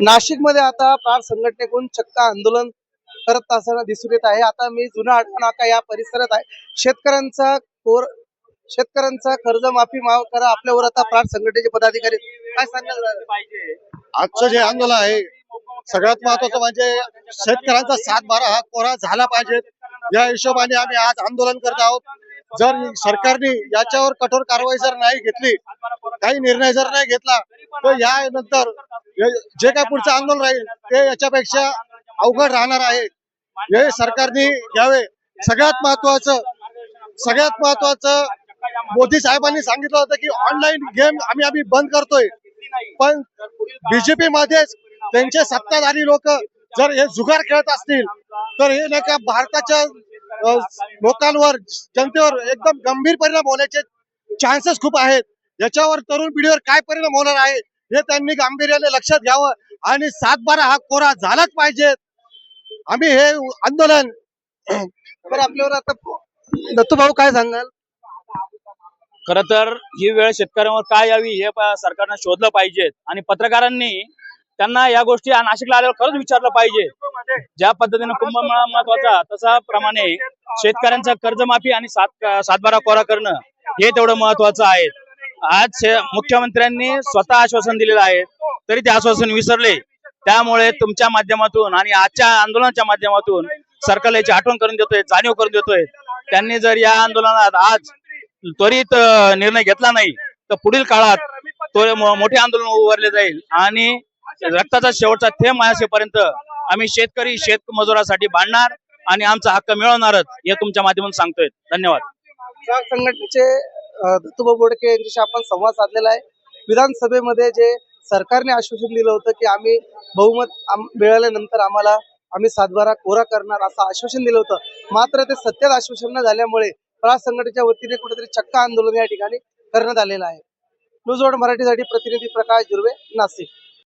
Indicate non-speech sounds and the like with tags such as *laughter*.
नाशिकमध्ये आता प्रार संघटनेकडून चक्क आंदोलन करत असताना दिसून येत आहे. आता मी जुना आठवण नाका या परिसरात आहे. शेतकऱ्यांचा कोर शेतकऱ्यांचा कर्जमाफी माफ करा. आपल्यावर आता प्रार संघटनेचे पदाधिकारी काय सांगाल आजचं जे आंदोलन आहे सगळ्यात महत्वाचं म्हणजे शेतकऱ्यांचा सात बारा हा कोरा झाला पाहिजे. या हिशोबाने आम्ही आज आंदोलन करत आहोत. जर सरकारने याच्यावर कठोर कारवाई जर नाही घेतली काही निर्णय जर नाही घेतला तर यानंतर जे काय पुढचं आंदोलन राहील ते याच्यापेक्षा अवघड राहणार आहे. हे सरकारने घ्यावे. सगळ्यात महत्वाचं सगळ्यात महत्वाचं मोदी साहेबांनी सांगितलं होतं की ऑनलाईन गेम आम्ही आम्ही बंद करतोय. पण बीजेपी मध्येच त्यांचे सत्ताधारी लोक जर हे जुगार खेळत असतील तर हे नाही का भारताच्या लोकांवर जनतेवर एकदम गंभीर परिणाम होण्याचे चान्सेस खूप आहेत. याच्यावर तरुण पिढीवर काय परिणाम होणार आहे? हे त्यांनी गांभीर्याने लक्षात घ्यावं आणि सातबारा हा कोरा झालाच पाहिजे. आम्ही हे आंदोलन *clears throat* बरं आपल्यावर आता दत्तू भाऊ काय सांगाल खर तर ही वेळ शेतकऱ्यांवर काय यावी हे सरकारनं शोधलं पाहिजे. आणि पत्रकारांनी त्यांना या गोष्टी नाशिकला आल्यावर खरंच विचारलं पाहिजे. ज्या पद्धतीने कुंभमेळा महत्त्वाचा तसा प्रमाणे शेतकऱ्यांचा कर्जमाफी आणि सात सातबारा कोरा करणं हे तेवढं महत्वाचं आहे. आज मुख्यमंत्र्यांनी स्वतः आश्वासन दिलेलं आहे. तरी ते आश्वासन विसरले. त्यामुळे तुमच्या माध्यमातून आणि आजच्या आंदोलनाच्या माध्यमातून सरकारला याची आठवण करून देतोय जाणीव करून देतोय. त्यांनी जर या आंदोलनात आज त्वरित निर्णय घेतला नाही तर पुढील काळात तो मोठे आंदोलन उभारले जाईल. आणि रक्ताचा शेवटचा थेंब असेपर्यंत आम्ही शेतकरी शेतमजुरासाठी भांडणार आणि आमचा हक्क मिळवणारच हे तुमच्या माध्यमातून सांगतोय. धन्यवाद. संघटनेचे दत्तूभाऊ बोडके यांच्याशी आपण संवाद साधलेला आहे. विधानसभेमध्ये जे सरकारने आश्वासन दिलं होतं की आम्ही बहुमत मिळाल्यानंतर आम्हाला आम्ही सातबारा कोरा करणार असं आश्वासन दिलं होतं. मात्र ते सत्यात आश्वासन न झाल्यामुळे प्रार संघटनेच्या वतीने कुठेतरी चक्का आंदोलन या ठिकाणी करण्यात आलेलं आहे. न्यूज वर्ल्ड मराठीसाठी प्रतिनिधी प्रकाश दुर्वे नाशिक.